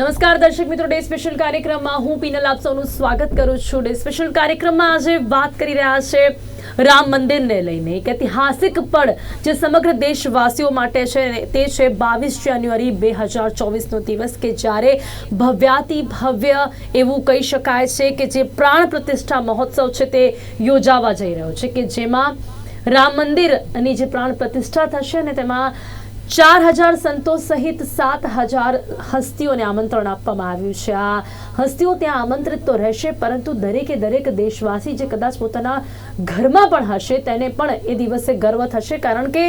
નમસ્કાર, દર્શક મિત્રો. ડે સ્પેશિયલ કાર્યક્રમમાં હું પીનલ આપ સૌનું સ્વાગત કરું છું. ડે સ્પેશિયલ કાર્યક્રમમાં આજે વાત કરી રહ્યા છે રામ મંદિરને લઈને. એક ઐતિહાસિક પળ જે સમગ્ર દેશવાસીઓ માટે છે તે છે બાવીસ જાન્યુઆરી બે હજાર ચોવીસનો દિવસ કે જ્યારે ભવ્યાતિ ભવ્ય એવું કહી શકાય છે કે જે પ્રાણ પ્રતિષ્ઠા મહોત્સવ છે તે યોજાવા જઈ રહ્યો છે કે જેમાં રામ મંદિરની જે પ્રાણ પ્રતિષ્ઠા થશે અને તેમાં ચાર હજાર સંતો સહિત સાત હજાર હસ્તીઓને આમંત્રણ આપવામાં આવ્યું છે. આ હસ્તીઓ ત્યાં આમંત્રિત તો રહેશે, પરંતુ દરેકે દરેક દેશવાસી જે કદાચ પોતાના ઘરમાં પણ હશે, તેને પણ એ દિવસે ગર્વ થશે, કારણ કે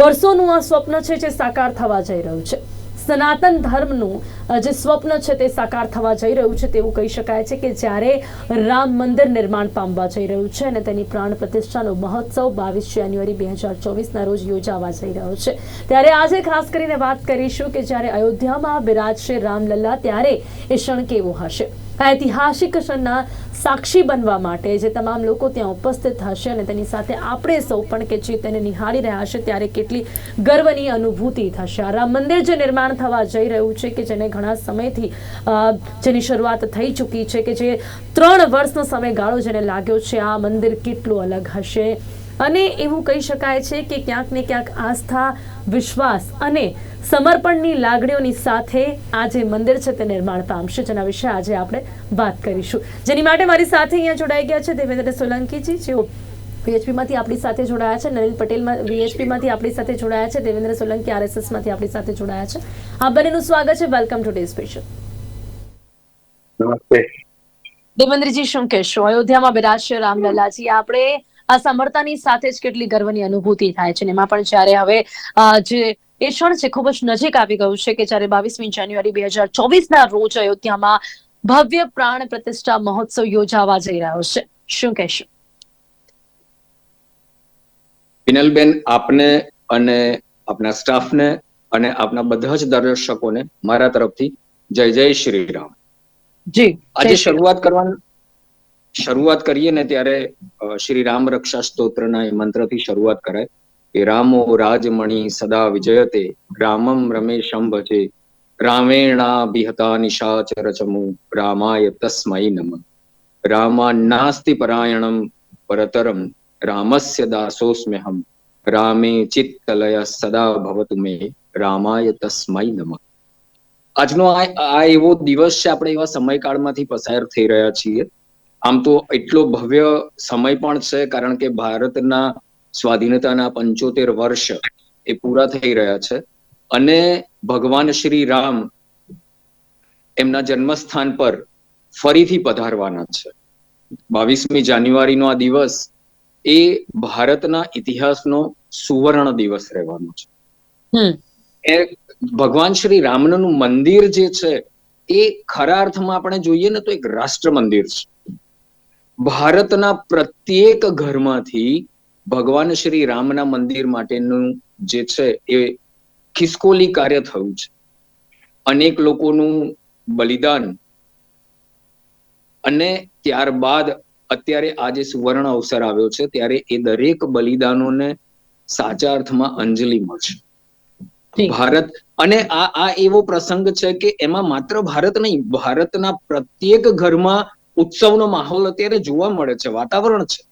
વર્ષોનું આ સ્વપ્ન છે જે સાકાર થવા જઈ રહ્યું છે. સનાતન ધર્મનું જે સ્વપ્ન છે તે સાકાર થવા જઈ રહ્યું છે તેવું કહી શકાય છે કે જ્યારે રામ મંદિર નિર્માણ પામવા જઈ રહ્યું છે અને તેની પ્રાણ પ્રતિષ્ઠાનો મહોત્સવ બાવીસ જાન્યુઆરી બે હજાર ચોવીસના રોજ યોજાવા જઈ રહ્યો છે. ત્યારે આજે ખાસ કરીને વાત કરીશું કે જ્યારે અયોધ્યામાં બિરાજશે રામલલ્લા, ત્યારે એ ક્ષણ કેવો હશે? આ ઐતિહાસિક ક્ષણના સાક્ષી બનવા માટે જે તમામ લોકો ત્યાં ઉપસ્થિત હશે અને તેની સાથે આપણે સૌ પણ કે જે તેને નિહાળી રહ્યા છે ત્યારે કેટલી ગર્વની અનુભૂતિ થશે. આ રામ મંદિર જે નિર્માણ થવા જઈ રહ્યું છે કે જેને ઘણા સમયથી જેની શરૂઆત થઈ ચૂકી છે કે જે ત્રણ વર્ષનો સમયગાળો જેને લાગ્યો છે, આ મંદિર કેટલું અલગ હશે? અને એવું કહી શકાય છે કે ક્યાંક ને ક્યાંક આસ્થા વિશ્વાસ અને સમર્પણની લાગણીઓની સાથે આ જે મંદિર છે તે નિર્માણ પામશે. જેના વિશે આજે આપણે વાત કરીશું. જેની માટે મારી સાથે અહીંયા જોડાઈ ગયા છે દેવેન્દ્ર સોલંકીજી. જેઓ વીએચપીમાંથી આપણી સાથે જોડાયા છે. નલિન પટેલમાં વીએચપીમાંથી આપણી સાથે જોડાયા છે. દેવેન્દ્ર સોલંકી આરએસએસમાંથી આપણી સાથે જોડાયા છે. આ બંનેનું સ્વાગત છે. વેલકમ ટુ ડે સ્પેશિયલ નમસ્તે. દેવેન્દ્રજી શું કહેશો? અયોધ્યામાં બિરાજશે રામલલાજી આપણે આ સાંભળતાની સાથે જ કેટલી ગર્વની અનુભૂતિ થાય છે. એમાં પણ જ્યારે હવે જે એ ક્ષણ છે ખૂબ જ નજીક આવી ગયું છે કે જ્યારે બાવીસમી જાન્યુઆરી બે હજાર ચોવીસના રોજ અયોધ્યામાં ભવ્ય પ્રાણ પ્રતિષ્ઠા મહોત્સવ યોજાવા જઈ રહ્યો છે. શું કહેશો? પિનલબેન આપને અને આપના સ્ટાફને અને આપના બધા જ દર્શકોને મારા તરફથી જય જય શ્રી રામ. જી આજે શરૂઆત કરવાનું શરૂઆત કરીએ ને ત્યારે શ્રી રામ રક્ષા સ્તોત્રના એ મંત્રથી શરૂઆત કરાય. કે રામો રાજમણી સદા વિજયતે, રામમ રમેશમ ભજે રામેણા બિહતા નિશાચર ચમુ રામાય તસ્મય નમ. રામા નાસ્તિ પરાયણમ પરતરમ, રામસ્ય દાસોસ્મ્યહમ, રામે ચિત્તલય સદા ભવતુ મે, રામાય તસ્મૈ નમઃ. આજનો આ એવો દિવસ છે, આપણે એવા સમયકાળમાંથી પસાર થઈ રહ્યા છીએ. આમ તો એટલો ભવ્ય સમય પણ છે કારણ કે ભારતના સ્વાધીનતાના પંચોતેર વર્ષ એ પૂરા થઈ રહ્યા છે. અને ભગવાન શ્રી રામ એમના જન્મસ્થાન પર ફરીથી પધારવાના છે. બાવીસમી જાન્યુઆરીનો આ દિવસ એ ભારતના ઇતિહાસનો સુવર્ણ દિવસ રહેવાનો છે. એ ભગવાન શ્રી રામનું મંદિર જે છે એ ખરા અર્થમાં આપણે જોઈએ ને તો એક રાષ્ટ્ર મંદિર છે. ભારતના પ્રત્યેક ઘરમાંથી ભગવાન શ્રી રામના મંદિર માટેનું જે છે એ ખિસકોલી કાર્ય થયું છે. અનેક લોકોનું બલિદાન અને ત્યારબાદ અત્યારે આ જે સુવર્ણ અવસર આવ્યો છે ત્યારે એ દરેક બલિદાનોને સાચા અર્થમાં અંજલિ મળશે. ભારત અને આ આ એવો પ્રસંગ છે કે એમાં માત્ર ભારત નહીં ભારતના પ્રત્યેક ઘરમાં ઉત્સવનો માહોલ અત્યારે જોવા મળે છે, વાતાવરણ છે.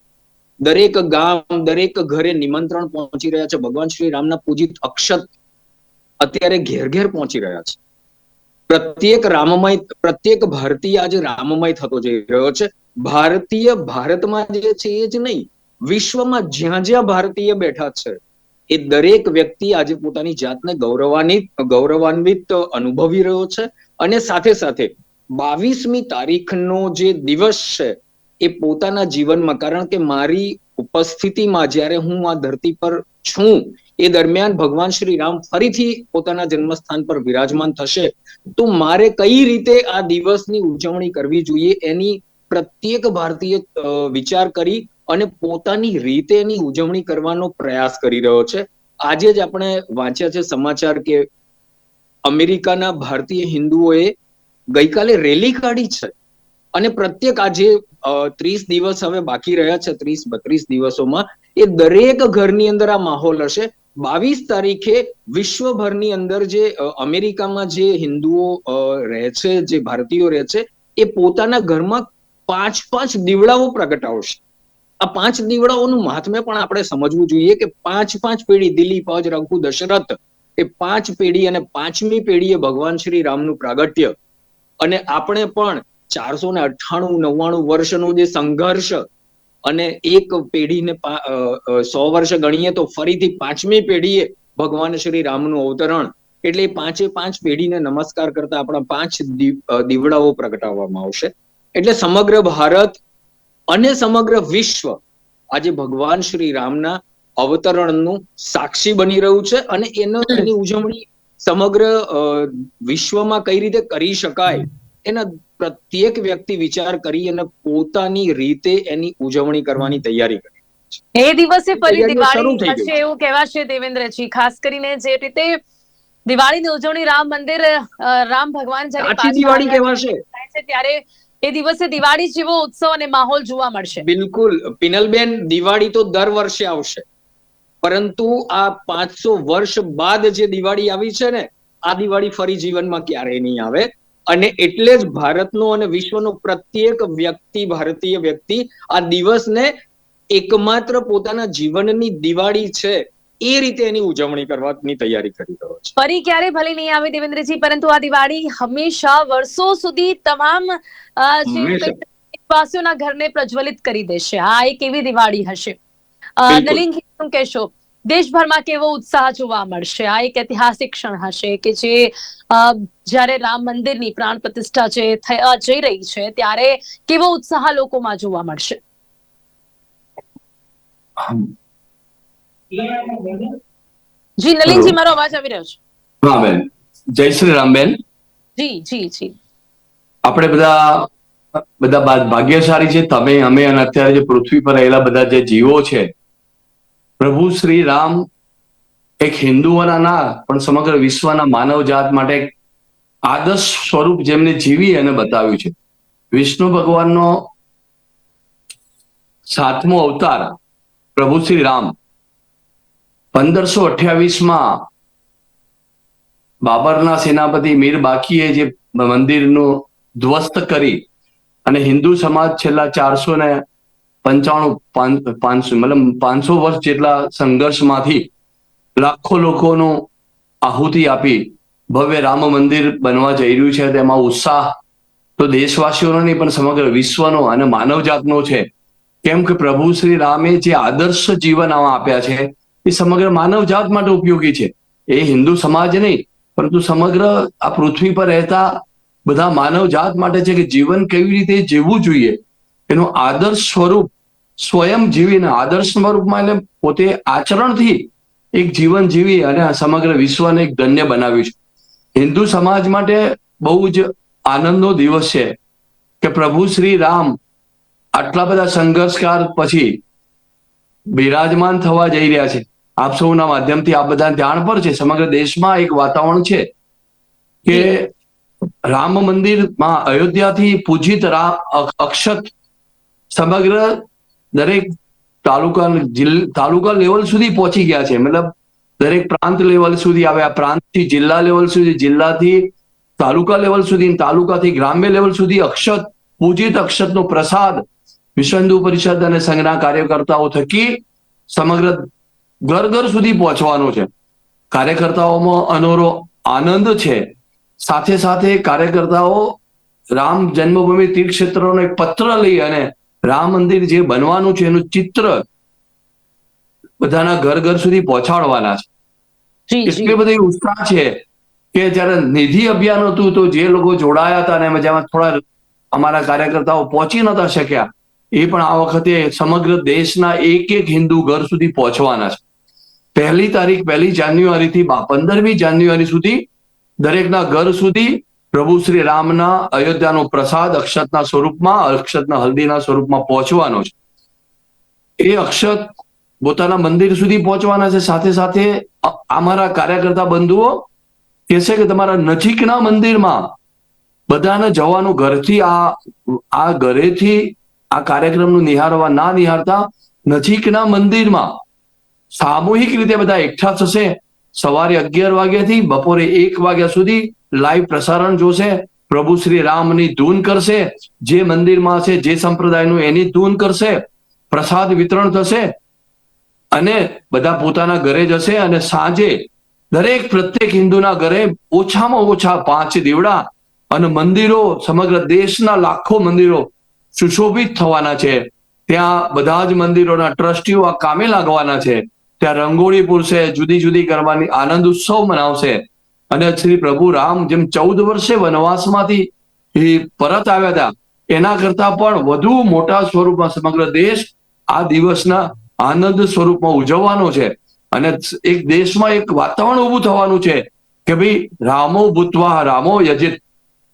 દરેક ગામ, દરેક ઘરે નિમંત્રણ પહોંચી રહ્યા છે. ભગવાન શ્રી રામના પૂજિત અક્ષત અત્યારે ઘેર ઘેર પહોંચી રહ્યા છે. પ્રત્યેક રામમય, પ્રત્યેક ભારતીય આજે રામમય થતો જઈ રહ્યો છે. ભારતીય ભારતમાં જે છે એ જ નહીં, વિશ્વમાં જ્યાં જ્યાં ભારતીય બેઠા છે, એ દરેક વ્યક્તિ આજે પોતાની જાતને ગૌરવાન્વિત ગૌરવાન્વિત અનુભવી રહ્યો છે અને સાથે સાથે બાવીસમી તારીખનો જે દિવસ છે, એ પોતાના જીવનમાં, કારણ કે મારી ઉપસ્થિતિમાં જ્યારે હું આ ધરતી પર છું, એ દરમિયાન ભગવાન શ્રી રામ ફરીથી પોતાના જન્મસ્થાન પર વિરાજમાન થશે. તો મારે કઈ રીતે આ દિવસની ઉજવણી કરવી જોઈએ એની પ્રત્યેક ભારતીય વિચાર કરી અને પોતાની રીતે એની ઉજવણી કરવાનો પ્રયાસ કરી રહ્યો છે. આજે જ આપણે વાંચ્યા છે સમાચાર કે અમેરિકાના ભારતીય હિન્દુઓએ ગઈકાલે રેલી કાઢી છે. અને પ્રત્યેક આજે ત્રીસ દિવસ હવે બાકી રહ્યા છે, ત્રીસ, બત્રીસ દિવસોમાં. એ દરેક ઘરની અંદર આ માહોલ હશે. બાવીસ તારીખે વિશ્વભરની અંદર જે અમેરિકામાં જે હિન્દુઓ રહે છે, જે ભારતીયો રહે છે, એ પોતાના ઘરમાં પાંચ પાંચ દીવડાઓ પ્રગટાવશે. આ પાંચ દીવડાઓનું મહાત્મ્ય પણ આપણે સમજવું જોઈએ કે પાંચ પાંચ પેઢી દિલીપ અજ રઘુ દશરથ, એ પાંચ પેઢી અને પાંચમી પેઢીએ ભગવાન શ્રી રામનું પ્રાગટ્ય અને આપણે પણ ચારસો ને અઠ્ઠાણું, નવ્વાણું વર્ષનો જે સંઘર્ષ અને એક પેઢીને સો વર્ષ ગણીએ તો ફરીથી પાંચમી પેઢીએ ભગવાન શ્રી રામનું અવતરણ. એટલે પાંચે પાંચ પેઢીને નમસ્કાર કરતા આપણા પાંચ દીવડાઓ પ્રગટાવવામાં આવશે. એટલે સમગ્ર ભારત અને સમગ્ર વિશ્વ આજે ભગવાન શ્રી રામના અવતરણનું સાક્ષી બની રહ્યું છે અને એનો એની ઉજવણી સમગ્ર વિશ્વમાં કઈ રીતે કરી શકાય એના પ્રત્યેક વ્યક્તિ વિચાર કરી અને પોતાની રીતે એની ઉજવણી કરવાની તૈયારી કરી એ દિવસે ફરી દિવાળી થઈ હશે એવું કહેવાશે દેવેન્દ્રજી. ખાસ કરીને જે રીતે દિવાળીની ઉજવણી રામ મંદિર રામ ભગવાન જ્યારે દિવાળી કહેવાશે. ત્યારે એ દિવસે દિવાળી જેવો ઉત્સવ અને માહોલ જોવા મળશે. બિલકુલ. પિનલબેન દિવાળી તો દર વર્ષે આવશે. પરંતુ આ પાંચસો વર્ષ બાદ જે દિવાળી આવી છે ને આ દિવાળી ફરી જીવનમાં ક્યારેય નહીં આવે. અને એટલે જ ભારતનો અને વિશ્વનો પ્રત્યેક વ્યક્તિ ભારતીય વ્યક્તિ આ દિવસને એકમાત્ર પોતાના જીવનની દિવાળી છે એ રીતે એની ઉજવણી કરવાની તૈયારી કરી રહ્યો છે. ફરી ક્યારે ભલે નહીં આવે દેવેન્દ્રજી પરંતુ આ દિવાળી હંમેશા વર્ષો સુધી તમામ વાસીઓના. ઘરને પ્રજ્વલિત કરી દેશે. આ એક એવી દિવાળી હશે. નલિનજી શું કહેશો. દેશભરમાં કેવો ઉત્સાહ જોવા મળશે? આ એક ઐતિહાસિક ક્ષણ હશે કે જે જ્યારે રામ મંદિરની પ્રાણ પ્રતિષ્ઠા જે જઈ રહી છે ત્યારે કેવો ઉત્સાહ લોકોમાં જોવા મળશે? જી નલિનજી મારો અવાજ આવી રહ્યો છે. હા બેન. જય શ્રી રામ બેન. જી જી જી. આપણે બધા બધા ભાગ્યશાળી છે. તમે અમે અને અત્યારે જે પૃથ્વી પર રહેલા બધા જે જીવો છે પ્રભુ શ્રી રામ એક હિન્દુઓના ના પણ સમગ્ર વિશ્વના માનવ જાત માટે આદર્શ સ્વરૂપ જેમને જીવી અને બતાવ્યું છે. વિષ્ણુ ભગવાનનો સાતમો અવતાર પ્રભુ શ્રી રામ. પંદરસો અઠ્યાવીસમાં બાબરના સેનાપતિ મીર બાકીએ જે મંદિરનું ધ્વસ્ત કરી અને હિન્દુ સમાજ છેલ્લા ચારસો ને પંચાણું પાંચસો, મતલબ પાંચસો વર્ષ જેટલા સંઘર્ષમાંથી લાખો લોકોનો આહુતિ આપી ભવ્ય રામ મંદિર બનવા જઈ રહ્યું છે. તેમાં ઉત્સાહ તો દેશવાસીઓનો નહીં પણ સમગ્ર વિશ્વનો અને માનવજાતનો છે. કેમ કે પ્રભુ શ્રી રામે જે આદર્શ જીવન આમાં આપ્યા છે, એ સમગ્ર માનવજાત માટે ઉપયોગી છે. એ હિન્દુ સમાજ નહીં, પરંતુ સમગ્ર આ પૃથ્વી પર રહેતા બધા માનવજાત માટે છે કે જીવન કેવી રીતે જીવવું જોઈએ. એનું આદર્શ સ્વરૂપ સ્વયં જીવીને આદર્શ સ્વરૂપમાં એટલે પોતે આચરણથી એક જીવન જીવી અને સમગ્ર વિશ્વને એક ધન્ય બનાવ્યું છે. હિન્દુ સમાજ માટે બહુ જ આનંદનો દિવસ છે કે પ્રભુ શ્રી રામ આટલા બધા સંઘર્ષકાર પછી બિરાજમાન થવા જઈ રહ્યા છે. આપ સૌના માધ્યમથી આ બધા ધ્યાન પર છે. સમગ્ર દેશમાં એક વાતાવરણ છે કે રામ મંદિરમાં અયોધ્યાથી પૂજિત રામ અક્ષત સમગ્ર દરેક તાલુકા તાલુકા લેવલ સુધી પહોંચી ગયા છે. મતલબ દરેક પ્રાંત લેવલ સુધી આવ્યા પ્રાંતથી જિલ્લા લેવલ સુધી, જિલ્લાથી તાલુકા લેવલ સુધી તાલુકાથી ગ્રામ્ય લેવલ સુધી અક્ષત, પૂજિત અક્ષતનો પ્રસાદ વિશ્વ હિન્દુ પરિષદ અને સંઘના કાર્યકર્તાઓ થકી સમગ્ર ઘર ઘર સુધી પહોંચવાનો છે. કાર્યકર્તાઓમાં અનોરો આનંદ છે. સાથે સાથે કાર્યકર્તાઓ રામ જન્મભૂમિ તીર્થક્ષેત્રનો એક પત્ર લઈ અને રામ મંદિર જે બનવાનું છે એનું ચિત્ર બધાના ઘર ઘર સુધી પહોંચાડવાના છે. એટલી બધી ઉત્સાહ છે કે જ્યારે નિધિ અભિયાન હતું તો જે લોકો જોડાયા હતા અને જેમાં થોડા અમારા કાર્યકર્તાઓ પહોંચી નતા શક્યા એ પણ આ વખતે સમગ્ર દેશના એક એક હિન્દુ ઘર સુધી પહોંચવાના છે. પહેલી તારીખ પહેલી જાન્યુઆરી થી પંદરમી જાન્યુઆરી સુધી દરેકના ઘર સુધી પ્રભુ શ્રી રામના અયોધ્યાનો પ્રસાદ અક્ષતના સ્વરૂપમાં, અક્ષતના હલ્દીના સ્વરૂપમાં પહોંચવાનો છે. એ અક્ષત પોતાના મંદિર સુધી પહોંચવાના છે. સાથે સાથે અમારા કાર્યકર્તા બંધુઓ કે છે કે તમારા નજીકના મંદિરમાં બધાને જવાનું ઘરથી આ આ ઘરેથી આ કાર્યક્રમનું નિહાળવા ના નિહાળતા નજીકના મંદિરમાં સામૂહિક રીતે બધા એકઠા થશે. સવારે અગિયાર વાગ્યાથી બપોરે એક વાગ્યા સુધી લાઈવ પ્રસારણ જોશે. પ્રભુ શ્રી રામની ધૂન કરશે. જે મંદિરમાં છે, જે સંપ્રદાયનું એની ધૂન કરશે. પ્રસાદ વિતરણ થશે અને બધા પોતાના ઘરે જશે અને સાંજે દરેક પ્રત્યેક હિન્દુના ઘરે ઓછામાં ઓછા પાંચ દીવડા અને મંદિરો, સમગ્ર દેશના લાખો મંદિરો સુશોભિત થવાના છે. ત્યાં બધા જ મંદિરોના ટ્રસ્ટીઓ આ કામે લાગવાના છે. ત્યાં રંગોળી પૂરશે જુદી જુદી ગરબાની આનંદ ઉત્સવ મનાવશે. અને શ્રી પ્રભુ રામ જેમ ચૌદ વર્ષે વનવાસમાંથી પરત આવ્યા હતા, એના કરતા પણ વધુ મોટા સ્વરૂપમાં સમગ્ર દેશ આ દિવસના આનંદ સ્વરૂપમાં ઉજવવાનો છે. અને એક દેશમાં એક વાતાવરણ ઊભું થવાનું છે કે ભાઈ રામો ભૂતવા રામો યજિત.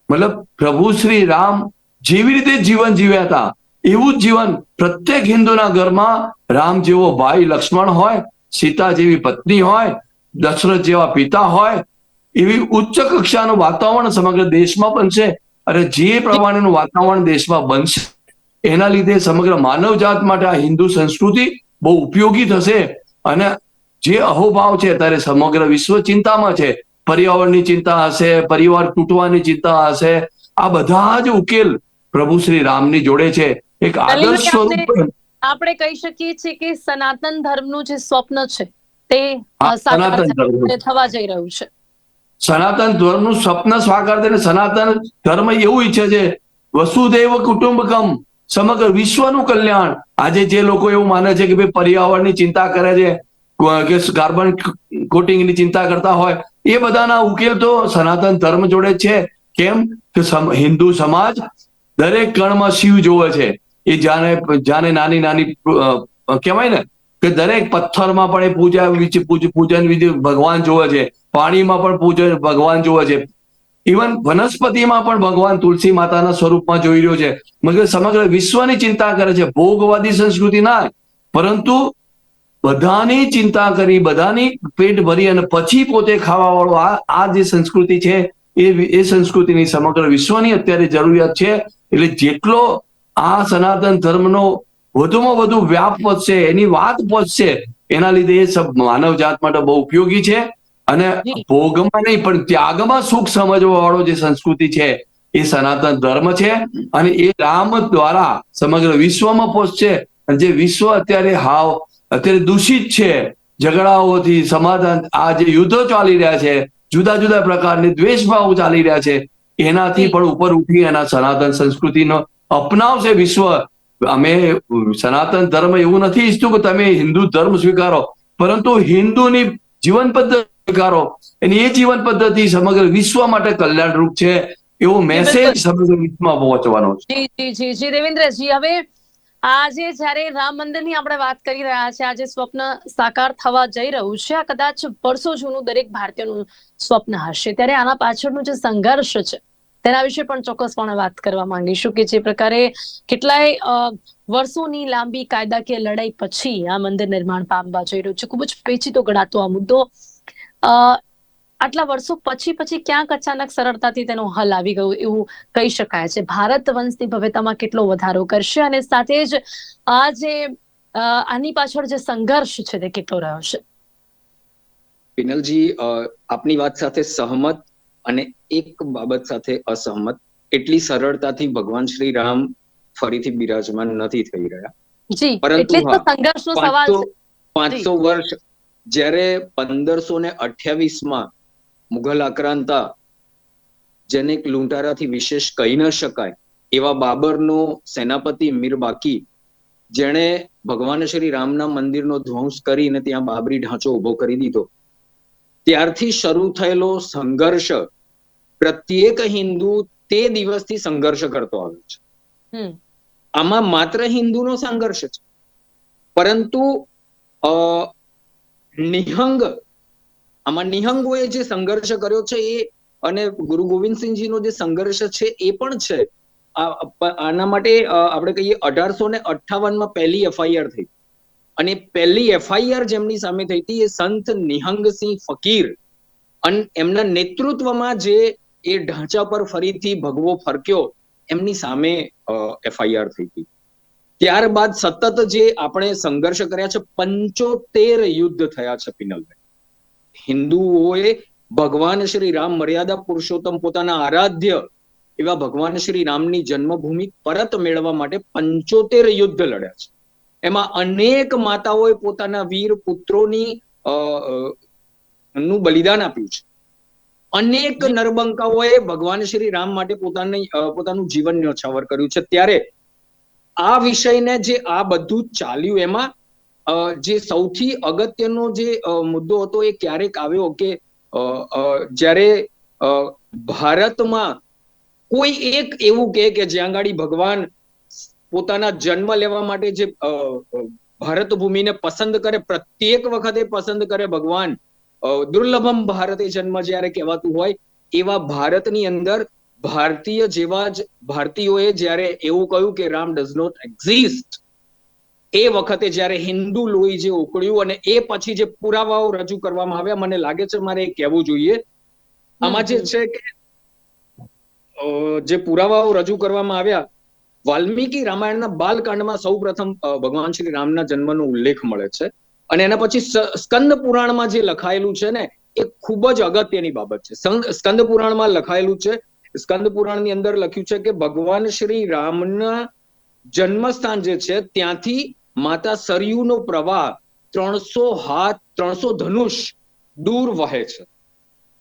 મતલબ પ્રભુ શ્રી રામ જેવી રીતે જીવન જીવ્યા હતા એવું જીવન પ્રત્યેક હિન્દુના ઘરમાં રામ જેવો ભાઈ લક્ષ્મણ હોય, સીતા જેવી પત્ની હોય, દશરથ જેવા પિતા હોય, એવી ઉચ્ચ કક્ષાનું વાતાવરણ સમગ્ર દેશમાં બનશે અને જે પ્રમાણેનું વાતાવરણ દેશમાં બનશે, એના લીધે સમગ્ર માનવજાત માટે આ હિન્દુ સંસ્કૃતિ બહુ ઉપયોગી થશે. અને જે અહોભાવ છે, અત્યારે સમગ્ર વિશ્વ ચિંતામાં છે. પર્યાવરણની ચિંતા હશે, પરિવાર તૂટવાની ચિંતા હશે. આ બધા જ ઉકેલ પ્રભુ શ્રી રામની જોડે છે. એક આદર્શ સ્વરૂપ આપણે કહી શકીએ છીએ કે સનાતન ધર્મનું જે સ્વપ્ન છે તે સનાતન થવા જઈ રહ્યું છે. સનાતન ધર્મનું સ્વપ્ન સાકાર થઈને સનાતન ધર્મ એવું ઈચ્છે છે વસુદેવ કુટુંબકમ સમગ્ર વિશ્વનું કલ્યાણ. આજે જે લોકો એવું માને છે કે ભાઈ પર્યાવરણની ચિંતા કરે છે કે કાર્બન કોટિંગની ચિંતા કરતા હોય એ બધાના ઉકેલ તો સનાતન ધર્મ જોડે છે. કેમ? કે હિન્દુ સમાજ દરેક કણમાં શિવ જોવે છે. એ જાણે જાણે નાની નાની કહેવાય ને કે દરેક પથ્થરમાં પણ એ પૂજા પૂજન વિધિ ભગવાન જોવે છે. પાણીમાં પણ પૂજન ભગવાન જોવે છે. ઇવન વનસ્પતિમાં પણ ભગવાન તુલસી માતાના સ્વરૂપમાં જોઈ રહ્યો છે. મગર સમગ્ર વિશ્વની ચિંતા કરે છે. ભોગવાદી સંસ્કૃતિ ના. પરંતુ બધાની ચિંતા કરી, બધાની પેટ ભરી અને પછી પોતે ખાવા વાળો આ આ જે સંસ્કૃતિ છે, એ એ સંસ્કૃતિની સમગ્ર વિશ્વની અત્યારે જરૂરિયાત છે. એટલે જેટલો આ સનાતન ધર્મનો વધુમાં વધુ વ્યાપ વધશે એની વાત પહોંચશે એના લીધે એ સબ માનવ જાત માટે બહુ ઉપયોગી છે. અને ભોગમાં નહીં પણ ત્યાગમાં સુખ સમજવા વાળો જે સંસ્કૃતિ છે એ સનાતન ધર્મ છે. અને એ રામ દ્વારા સમગ્ર વિશ્વમાં પહોંચશે. અને જે વિશ્વ અત્યારે હાવ અત્યારે દૂષિત છે ઝઘડાઓથી સમાધાન આ જે યુદ્ધો ચાલી રહ્યા છે જુદા જુદા પ્રકારની દ્વેષભાવો ચાલી રહ્યા છે એનાથી પણ ઉપર ઉઠી એના સનાતન સંસ્કૃતિનો અપનાવશે વિશ્વ. અમે સનાતન ધર્મ એવું નથી ઈચ્છતું કે તમે હિન્દુ ધર્મ સ્વીકારો પરંતુ હિન્દુની જીવન પદ્ધતિ સ્વીકારો. અને એ જીવન પદ્ધતિ સમગ્ર વિશ્વ માટે કલ્યાણરૂપ છે. એવો મેસેજ સમગ્ર વિશ્વમાં પહોંચવાનો છે. જી જી જી જી દેવેન્દ્રજી હવે આજે જ્યારે રામ મંદિરની આપણે વાત કરી રહ્યા છે આજે સ્વપ્ન સાકાર થવા જઈ રહ્યું છે. આ કદાચ વર્ષો જૂનું દરેક ભારતીયનું સ્વપ્ન હશે. ત્યારે આના પાછળનું જે સંઘર્ષ છે તેના વિશે પણ ચોક્કસપણે વાત કરવા માંગીશું કે જે પ્રકારે કેટલાય વર્ષોની લાંબી કાયદાકીય લડાઈ પછી આ મંદિર નિર્માણ પામવા જઈ રહ્યું છે. ખૂબ જ પેચીતો ગણાતો આ મુદ્દો. આટલા વર્ષો પછી પછી ક્યાંક અચાનક સરળતાથી તેનો હલ આવી ગયો એવું કહી શકાય છે. ભારત વંશની ભવ્યતામાં કેટલો વધારો કરશે અને સાથે જ આ જે આની પાછળ જે સંઘર્ષ છે તે કેટલો રહ્યો છે? પિનલજી આપની વાત સાથે સહમત અને એક બાબત સાથે અસહમત. એટલી સરળતાથી ભગવાન શ્રી રામ ફરીથી બિરાજમાન નથી થઈ રહ્યા. પરંતુ પાંચસો પાંચસો વર્ષ જ્યારે પંદરસો ને અઠ્યાવીસમાં મુઘલ આક્રાંતા જેને એક લૂંટારાથી વિશેષ કહી ન શકાય એવા બાબરનો સેનાપતિ મીર બાકી જેણે ભગવાન શ્રી રામના મંદિરનો ધ્વંસ કરીને ત્યાં બાબરી ઢાંચો ઊભો કરી દીધો. ત્યારથી શરૂ થયેલો સંઘર્ષ પ્રત્યેક હિન્દુ તે દિવસથી સંઘર્ષ કરતો આવ્યો છે. આમાં માત્ર હિન્દુનો સંઘર્ષ છે. પરંતુ અ નિહંગ આમાં નિહંગોએ જે સંઘર્ષ કર્યો છે એ અને ગુરુ ગોવિંદસિંહજીનો જે સંઘર્ષ છે એ પણ છે. આ- આના માટે આપણે કહીએ અઢારસો ને અઠ્ઠાવનમાં પહેલી એફઆઈઆર થઈ. અને પહેલી એફઆઈઆર જેમની સામે થઈ હતી એ સંત નિહંગસિંહ ફકીર. અને એમના નેતૃત્વમાં જે એ ઢાંચા પર ફરીથી ભગવો ફરક્યો, એમની સામે એફઆઈઆર થઈ હતી. ત્યારબાદ સતત જે આપણે સંઘર્ષ કર્યા છે, પંચોતેર યુદ્ધ થયા છે પિનલભાઈ. હિન્દુઓએ ભગવાન શ્રી રામ મર્યાદા પુરુષોત્તમ પોતાના આરાધ્ય એવા ભગવાન શ્રી રામની જન્મભૂમિ પરત મેળવવા માટે પંચોતેર યુદ્ધ લડ્યા છે. એમાં અનેક માતાઓએ પોતાના વીર પુત્રોની નું બલિદાન આપ્યું છે. અનેક નરબંકાઓએ ભગવાન શ્રી રામ માટે પોતાની પોતાનું જીવન ન્યોછાવર કર્યું છે. ત્યારે આ વિષયને જે આ બધું ચાલ્યું એમાં જે સૌથી અગત્યનો જે મુદ્દો હતો એ ક્યારેક આવ્યો કે જ્યારે ભારતમાં કોઈ એક એવું કે જ્યાં ગાડી ભગવાન પોતાના જન્મ લેવા માટે જે ભારત ભૂમિને પસંદ કરે પ્રત્યેક વખતે પસંદ કરે ભગવાન દુર્લભમ ભારતે જન્મ જ્યારે કહેવાતું હોય એવા ભારતની અંદર ભારતીય જેવા જ ભારતીયોએ જ્યારે એવું કહ્યું કે રામ ડઝ નોટ એક્ઝિસ્ટ એ વખતે જ્યારે હિન્દુ લોહી જે ઉકળ્યું અને એ પછી જે પુરાવાઓ રજૂ કરવામાં આવ્યા મને લાગે છે મારે એ કહેવું જોઈએ. આમાં જે છે કે જે પુરાવાઓ રજૂ કરવામાં આવ્યા વાલ્મીકી રામાયણના બાલકાંડમાં સૌ પ્રથમ ભગવાન શ્રી રામના જન્મનો ઉલ્લેખ મળે છે. અને એના પછી સ્કંદ પુરાણમાં જે લખાયેલું છે ને, એ ખૂબ જ અગત્યની બાબત છે. સ્કંદ પુરાણમાં લખાયેલું છે, સ્કંદ પુરાણની અંદર લખ્યું છે કે ભગવાન શ્રી રામના જન્મસ્થાન જે છે, ત્યાંથી માતા સરયુનો પ્રવાહ ત્રણસો હાથ, ત્રણસો ધનુષ દૂર વહે છે.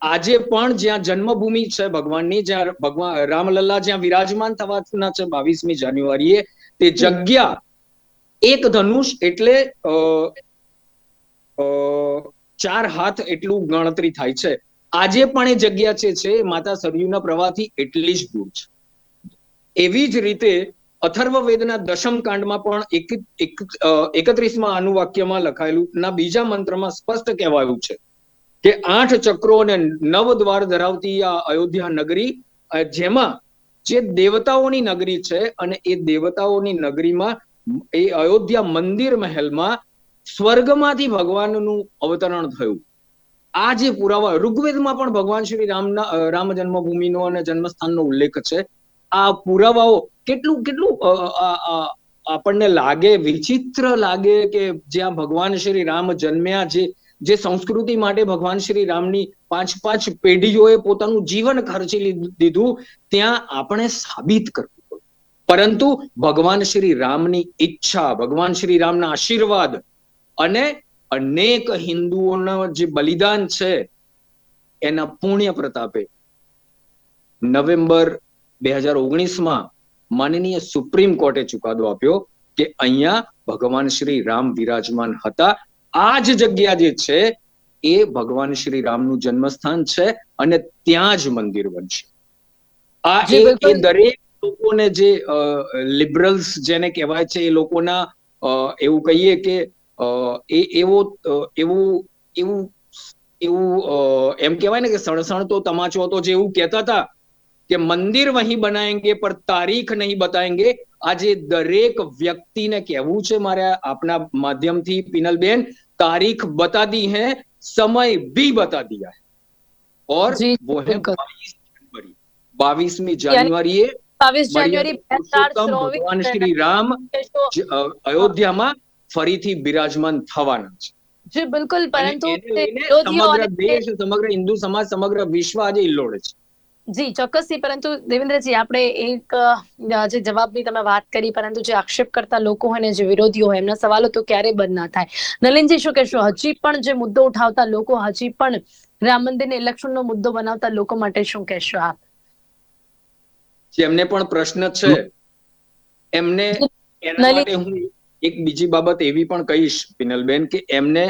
આજે પણ જ્યાં જન્મભૂમિ છે ભગવાનની, જ્યાં ભગવાન રામલલ્લા જ્યાં વિરાજમાન થવાના છે બાવીસમી જાન્યુઆરીએ, તે જગ્યા એક ધનુષ એટલે ચાર હાથ એટલું ગણતરી થાય છે. આજે પણ એ જગ્યા છે છે માતા સરયુના પ્રવાહથી એટલી જ દૂર છે. એવી જ રીતે અથર્વ વેદના દશમ કાંડમાં પણ એક એક એકત્રીસમાં અનુવાક્યમાં લખાયેલું, ના, બીજા મંત્રમાં સ્પષ્ટ કહેવાયું છે. કે આઠ ચક્રો અને નવ દ્વાર ધરાવતી આ અયોધ્યા નગરી જેમાં જે દેવતાઓની નગરી છે અને એ દેવતાઓની નગરીમાં એ અયોધ્યા મંદિર મહેલમાં સ્વર્ગમાંથી ભગવાનનું અવતરણ થયું. આ જે પુરાવા, ઋગ્વેદમાં પણ ભગવાન શ્રી રામના રામ જન્મભૂમિનો અને જન્મસ્થાનનો ઉલ્લેખ છે. આ પુરાવાઓ કેટલું કેટલું આપણને લાગે, વિચિત્ર લાગે કે જ્યાં ભગવાન શ્રી રામ જન્મ્યા, જે જે સંસ્કૃતિ માટે ભગવાન શ્રી રામની પાંચ પાંચ પેઢીઓએ પોતાનું જીવન ખર્ચી દીધું, ત્યાં આપણે સાબિત કરવું પરંતુ ભગવાન શ્રી રામની ઈચ્છા, ભગવાન શ્રી રામના આશીર્વાદ અને અનેક હિન્દુઓના જે બલિદાન છે, એના પુણ્ય પ્રતાપે નવેમ્બર બે હજાર ઓગણીસમાં માનનીય સુપ્રીમ કોર્ટે ચુકાદો આપ્યો કે અહીંયા ભગવાન શ્રી રામ વિરાજમાન હતા આ જ જગ્યા જે છે એ ભગવાન શ્રી રામનું જન્મસ્થાન છે અને ત્યાં જ મંદિર બનશે. આ એ દરેક લોકોને જે લિબરલ્સ જેને કહેવાય છે એ લોકોના એવું કહીએ કે એ એવો એવું એવું એવું એમ કહેવાય ને કે સણસણ તો તમાચો તો જે એવું કહેતા હતા કે મંદિર વહી બનાવેંગે પર તારીખ નહીં બતાવેંગે આજે દરેક વ્યક્તિને કહેવું છે મારે આપના માધ્યમથી પિનલબેન तारीख बता दी है समय भी बता दिया है और जी, वो है बिल्कुल। बाईस जनवरी बाईसवीं जान्युआरी બાવીસ જાન્યુઆરી બે હજાર ભગવાન શ્રી રામ જ- અ, અયોધ્યામાં ફરીથી બિરાજમાન થવાના છે જી બિલકુલ અને પરંતુ એને તે લઈને વિરોધીઓ સમગ્ર અને દેશ સમગ્ર હિન્દુ સમાજ સમગ્ર વિશ્વ આજે ઇલ્લોડે છે જી ચોક્કસથી પરંતુ દેવેન્દ્રજી આપણે એક જે જવાબની તમે વાત કરી પરંતુ જે આક્ષેપ કરતા લોકો હોય ને જે વિરોધીઓ હોય એમના સવાલો તો ક્યારેય બંધ ના થાય. નલિનજી શું કહેશો? હજી પણ જે મુદ્દો ઉઠાવતા લોકો હજી પણ રામ મંદિરને ઇલેક્શનનો મુદ્દો બનાવતા લોકો માટે શું કહેશો આપ? જેમને પણ પ્રશ્ન છે. એમને એના માટે હું એક બીજી બાબત એવી પણ કહીશ પિનલબેન કે એમને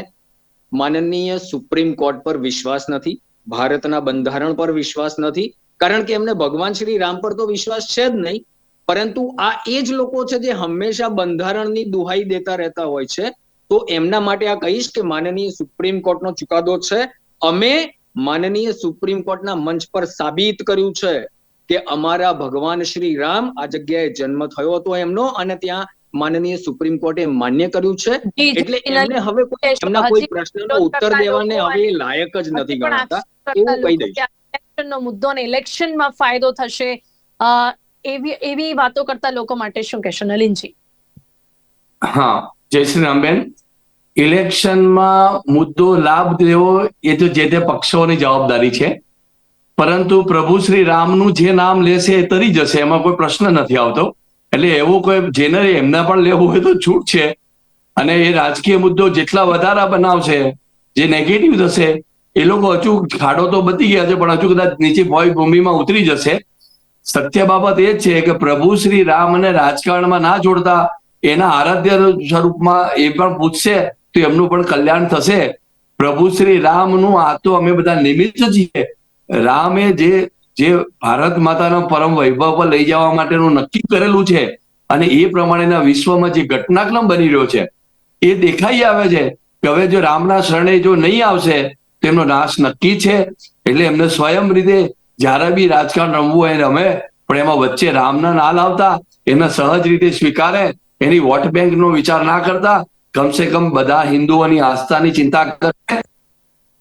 માનનીય સુપ્રીમ કોર્ટ પર વિશ્વાસ નથી. ભારતના બંધારણ પર વિશ્વાસ નથી. કારણ કે એમને ભગવાન શ્રી રામ પર તો વિશ્વાસ છે જ નહીં. પરંતુ આ એ જ લોકો છે જે હંમેશા બંધારણની દુહાઈ દેતા રહેતા હોય છે. તો એમના માટે આ કહીશ કે માનનીય સુપ્રીમ કોર્ટનો ચુકાદો છે. અમે માનનીય સુપ્રીમ કોર્ટના મંચ પર સાબિત કર્યું છે કે અમારા ભગવાન શ્રી રામ આ જગ્યાએ જન્મ થયો હતો એમનો અને ત્યાં માનનીય સુપ્રીમ કોર્ટે માન્ય કર્યું છે એટલે એમને હવે એમના કોઈ પ્રશ્નનો ઉત્તર દેવાને હવે લાયક જ નથી ગણાતા. એવું કહી દઈશ. કે મુદ્દો ને ઇલેક્શનમાં ફાયદો થશે. એવી એવી વાતો કરતા લોકો માટે શું કહેશો નલિનજી? હા જય શ્રી રામબેન ઇલેક્શનમાં મુદ્દો લાભ દેવો એ તો જે તે પક્ષોની જવાબદારી છે. પરંતુ પ્રભુ શ્રી રામનું જે નામ લેશે એ તરી જશે એમાં કોઈ પ્રશ્ન નથી આવતો. એટલે એવો કોઈ જેને એમને પણ લેવું હોય તો છૂટ છે. અને એ રાજકીય મુદ્દો જેટલા વધારા બનાવશે, જે નેગેટિવ થશે, એ લોકો હજુ ખાડો તો બચી ગયા છે, પણ હજુ કદાચ નીચે ભોય ભૂમિમાં ઉતરી જશે. સત્ય બાબત એ જ છે કે પ્રભુ શ્રી રામ અને રાજકારણમાં ના જોડતા એના આરાધ્ય સ્વરૂપમાં એ પણ પૂછશે તો એમનું પણ કલ્યાણ થશે. પ્રભુ શ્રી રામનું આ તો અમે બધા નિમિત્ત છીએ. રામે જે જે ભારત માતાનો પરમ વૈભવ પર લઈ જવા માટેનું નક્કી કરેલું છે અને એ પ્રમાણેના વિશ્વમાં જે ઘટનાક્રમ બની રહ્યો છે, એ દેખાઈ આવે છે કે હવે જો રામના શરણે જો નહીં આવશે, તેમનો નાશ નક્કી છે. એટલે એમને સ્વયં રીતે જ્યારે બી રાજકારણ રમવું હોય, રમે, પણ એમાં વચ્ચે રામના ના લાવતા એને સહજ રીતે સ્વીકારે, એની વોટ બેંકનો વિચાર ના કરતા, કમસે કમ બધા હિન્દુઓની આસ્થાની ચિંતા કરે.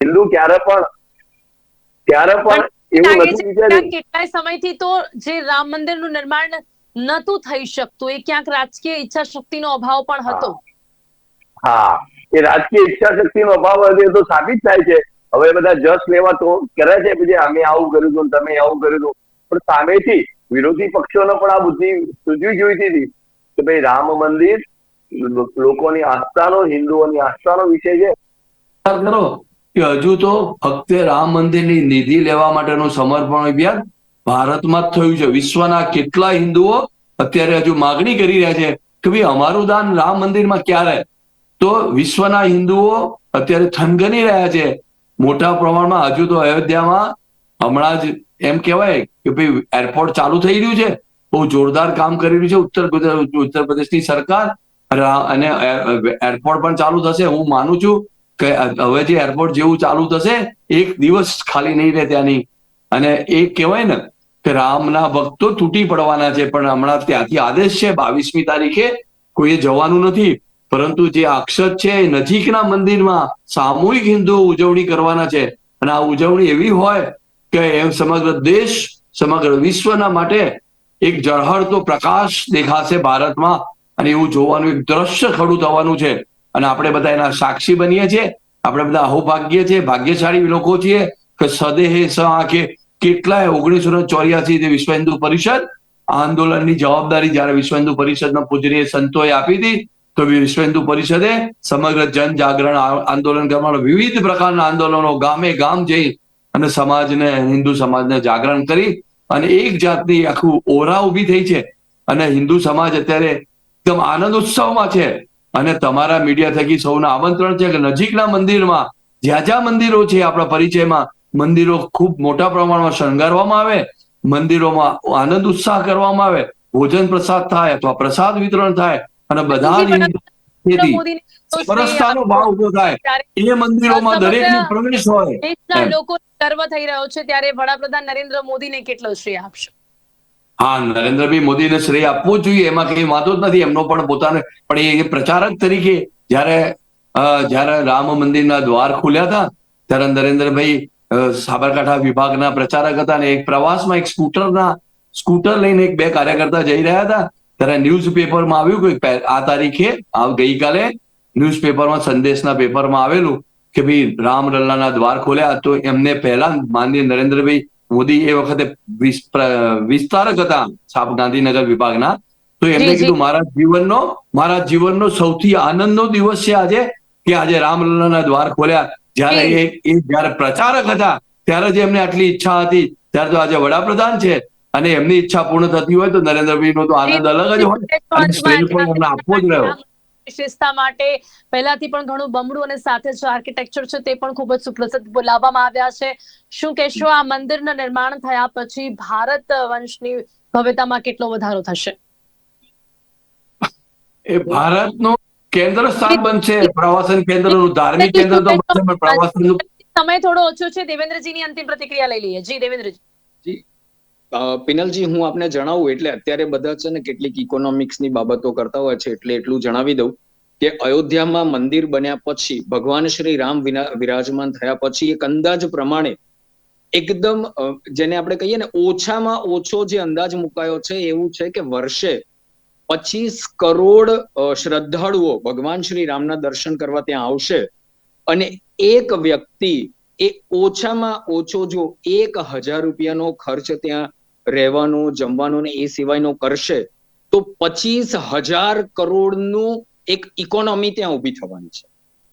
હિન્દુ ક્યારે પણ ક્યારે પણ એવું નથી વિચાર્યું? કેટલાય સમયથી તો જે રામ મંદિરનું નિર્માણ નતું થઈ શકતું એ ક્યાંક રાજકીય ઈચ્છા શક્તિનો અભાવ પણ હતો. હા. એ રાજકીય ઈચ્છા શક્તિનો અભાવ હતો એ તો સાબિત થાય છે. હવે બધા જસ લેવા તો કરે છે કે અમે આવું કર્યું હતું તમે આવું કર્યું હતું. પણ સામેથી વિરોધી પક્ષોનો પણ આ બુદ્ધિ સૂચવી જોઈતી હતી કે ભાઈ રામ મંદિર લોકોની આસ્થાનો હિન્દુઓની આસ્થાનો વિષય છે. કરો. કે હજુ તો ફક્ત રામ મંદિરની નિધિ લેવા માટેનું સમર્પણ અભિયાન ભારતમાં જ થયું છે. વિશ્વના કેટલા હિન્દુઓ અત્યારે હજુ માગણી કરી રહ્યા છે કે ભાઈ અમારું દાન રામ મંદિરમાં ક્યારે? તો વિશ્વના હિન્દુઓ અત્યારે થનગની રહ્યા છે. મોટા પ્રમાણમાં હજુ તો અયોધ્યામાં હમણાં જ એમ કહેવાય કે ભાઈ એરપોર્ટ ચાલુ થઈ રહ્યું છે. બહુ જોરદાર કામ કરી રહ્યું છે ઉત્તર ગુજરાત ઉત્તર પ્રદેશની સરકાર. અને એરપોર્ટ પણ ચાલુ થશે. હું માનું છું કે હવે જે એરપોર્ટ જેવું ચાલુ થશે, એક દિવસ ખાલી નહીં રહે ત્યાંની. અને એ કહેવાય ને કે રામના ભક્તો તૂટી પડવાના છે, પણ હમણાં ત્યાંથી આદેશ છે, બાવીસમી તારીખે કોઈએ જવાનું નથી. પરંતુ જે અક્ષત છે નજીકના મંદિરમાં સામૂહિક હિન્દુ ઉજવણી કરવાના છે. અને આ ઉજવણી એવી હોય કે એમ સમગ્ર દેશ, સમગ્ર વિશ્વના માટે એક ઝળહળતો પ્રકાશ દેખાશે ભારતમાં. અને એવું જોવાનું એક દ્રશ્ય ખડું થવાનું છે. અને આપણે બધા એના સાક્ષી બનીએ છીએ. આપણે બધા અહોભાગ્ય છે, ભાગ્યશાળી લોકો છીએ કે સદેહે સ આંખે કેટલાય ઓગણીસો ને ચોર્યાસી વિશ્વ હિન્દુ પરિષદ આંદોલનની જવાબદારી જ્યારે વિશ્વ હિન્દુ પરિષદના પૂજનીય સંતોએ આપી હતી, તો વિશ્વ હિન્દુ પરિષદે સમગ્ર જન જાગરણ આંદોલન કરવાના વિવિધ પ્રકારના આંદોલનો ગામે ગામ જઈ અને સમાજને, હિન્દુ સમાજને જાગરણ કરી અને એક જાતની આખું ઓરા ઊભી થઈ છે. અને હિન્દુ સમાજ અત્યારે એકદમ આનંદ ઉત્સવમાં છે. અને તમારા મીડિયા થકી સૌને આમંત્રણ છે કે નજીકના મંદિરમાં જ્યાં જ્યાં મંદિરો છે આપણા પરિચયમાં મંદિરો ખૂબ મોટા પ્રમાણમાં શણગારવામાં આવે મંદિરોમાં આનંદ ઉત્સાહ કરવામાં આવે ભોજન પ્રસાદ થાય અથવા પ્રસાદ વિતરણ થાય અને બધા ખેતી મોદીને ભાવ ઊભો થાય. એ મંદિરોમાં દરેકનો પ્રવેશ હોય. દેશના લોકો ગર્વ થઈ રહ્યો છે ત્યારે વડાપ્રધાન નરેન્દ્ર મોદીને કેટલો શ્રેય આપશો? હા નરેન્દ્રભાઈ મોદીને શ્રેય આપવો જોઈએ, એમાં કઈ વાંધો જ નથી. એમનો પણ પોતાને પણ એ પ્રચારક તરીકે જ્યારે જ્યારે રામ મંદિરના દ્વાર ખુલ્યા હતા, ત્યારે નરેન્દ્રભાઈ સાબરકાંઠા વિભાગના પ્રચારક હતા અને એક પ્રવાસમાં એક સ્કૂટરના, સ્કૂટર લઈને એક બે કાર્યકર્તા જઈ રહ્યા હતા. ત્યારે ન્યૂઝ પેપરમાં આવ્યું કે આ તારીખે, આ ગઈકાલે ન્યૂઝ પેપરમાં સંદેશના પેપરમાં આવેલું કે ભાઈ રામ રલ્લાના દ્વાર ખોલ્યા. તો એમને પહેલા માનનીય નરેન્દ્રભાઈ મોદી એ વખતે વિસ્તારક હતા સાપ ગાંધીનગર વિભાગના. તો એમને. કીધું મારા જીવનનો મારા જીવનનો સૌથી આનંદનો દિવસ છે આજે કે આજે રામલલ્લાના દ્વાર ખોલ્યા. જ્યારે એ એ જ્યારે પ્રચારક હતા ત્યારે જ એમને આટલી ઈચ્છા હતી. ત્યારે તો આજે વડાપ્રધાન છે અને એમની ઈચ્છા પૂર્ણ થતી હોય તો નરેન્દ્રભાઈ નો તો આનંદ અલગ જ હોય અને શ્રેય પણ એમને આપવો જ રહ્યો. વિશેષતા માટે પહેલાથી પણ ઘણું બમણું અને સાથે જે આર્કિટેક્ચર છે તે પણ ખૂબ જ સુપ્રસિદ્ધ બોલાવવામાં આવ્યા છે. શું કહેશો આ મંદિરના નિર્માણ થયા પછી ભારત વંશની ભવ્યતામાં કેટલો વધારો થશે? એ ભારતનો કેન્દ્ર સ્થાન બનશે પ્રવાસન કેન્દ્રનું ધાર્મિક કેન્દ્ર તો બનશે પણ પ્રવાસનનું સમય થોડો ઓછો છે. દેવેન્દ્રજીની અંતિમ પ્રતિક્રિયા લઈ લઈએ. જી દેવેન્દ્રજી. પિનલજી, હું આપને જણાવું, એટલે અત્યારે બધા છે ને કેટલીક ઇકોનોમિક્સની બાબતો કરતા હોય છે, એટલે એટલું જણાવી દઉં કે અયોધ્યામાં મંદિર બન્યા પછી, ભગવાન શ્રી રામ વિરાજમાન થયા પછી એક અંદાજ પ્રમાણે એકદમ જેને આપણે કહીએ ને, ઓછામાં ઓછો જે અંદાજ મુકાયો છે, એવું છે કે વર્ષે પચીસ કરોડ શ્રદ્ધાળુઓ ભગવાન શ્રી રામના દર્શન કરવા ત્યાં આવશે અને એક વ્યક્તિ એ ઓછામાં ઓછો જો એક હજાર રૂપિયાનો ખર્ચ ત્યાં રહેવાનો જમવાનું ને એ સિવાયનું કરશે તો પચીસ હજાર કરોડનું એક ઇકોનોમી ત્યાં ઊભી થવાની છે.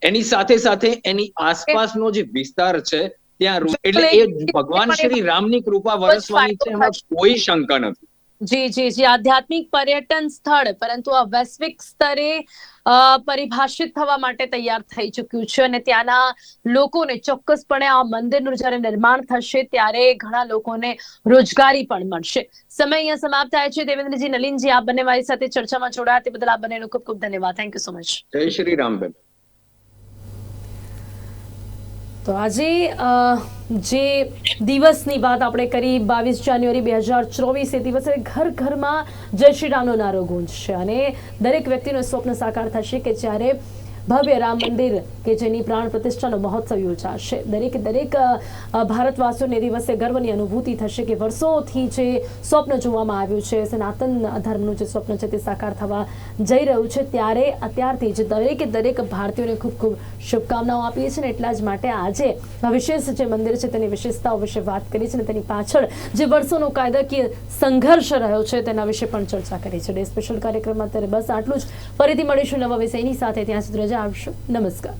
એની સાથે સાથે એની આસપાસનો જે વિસ્તાર છે ત્યાં એટલે એ ભગવાન શ્રી રામની કૃપા વરસવાની છે એમાં કોઈ શંકા નથી. જી જી જી. આધ્યાત્મિક પર્યટન સ્થળ, પરંતુ આ વૈશ્વિક સ્તરે પરિભાષિત થવા માટે તૈયાર થઈ ચૂક્યું છે અને ત્યાંના લોકોને ચોક્કસપણે આ મંદિરનું જ્યારે નિર્માણ થશે, ત્યારે ઘણા લોકોને રોજગારી પણ મળશે. સમય અહીંયા સમાપ્ત થાય છે. દેવેન્દ્રજી, નલિનજી, આપ બંને મારી સાથે ચર્ચામાં જોડાયા. તે બદલ આપ બંનેનો ખૂબ ખૂબ ધન્યવાદ. થેન્ક યુ સો મચ જય શ્રી રામ બેન. તો આજે જે દિવસની વાત આપણે કરી, બાવીસ જાન્યુઆરી બે હજાર ચોવીસ એ દિવસે ઘર ઘરમાં જય શ્રી રામનો નારો ગુંજશે. અને દરેક વ્યક્તિનું સ્વપ્ન સાકાર થશે કે જ્યારે ભવ્ય રામ મંદિર કે જેની પ્રાણ પ્રતિષ્ઠાનો મહોત્સવ યોજાશે. દરેક દરેક ભારતવાસીઓને દિવસે ગર્વની અનુભૂતિ થશે કે વર્ષોથી જે સ્વપ્ન જોવામાં આવ્યું છે, સનાતન ધર્મનું જે સ્વપ્ન છે તે સાકાર થવા જઈ રહ્યું છે, ત્યારે અત્યારથી જ દરેકે, દરેક ભારતીયોને ખૂબ ખૂબ શુભકામનાઓ આપીએ છીએ ને એટલા જ માટે આજે વિશેષ જે મંદિર છે તેની વિશેષતાઓ વિશે વાત કરી છે અને તેની પાછળ જે વર્ષોનો કાયદાકીય સંઘર્ષ રહ્યો છે તેના વિશે પણ ચર્ચા કરી છે ડે સ્પેશિયલ કાર્યક્રમમાં અત્યારે બસ આટલું જ. ફરીથી મળીશું નવા વિષયની સાથે. ત્યાં સુધી રજા આપશો નમસ્કાર.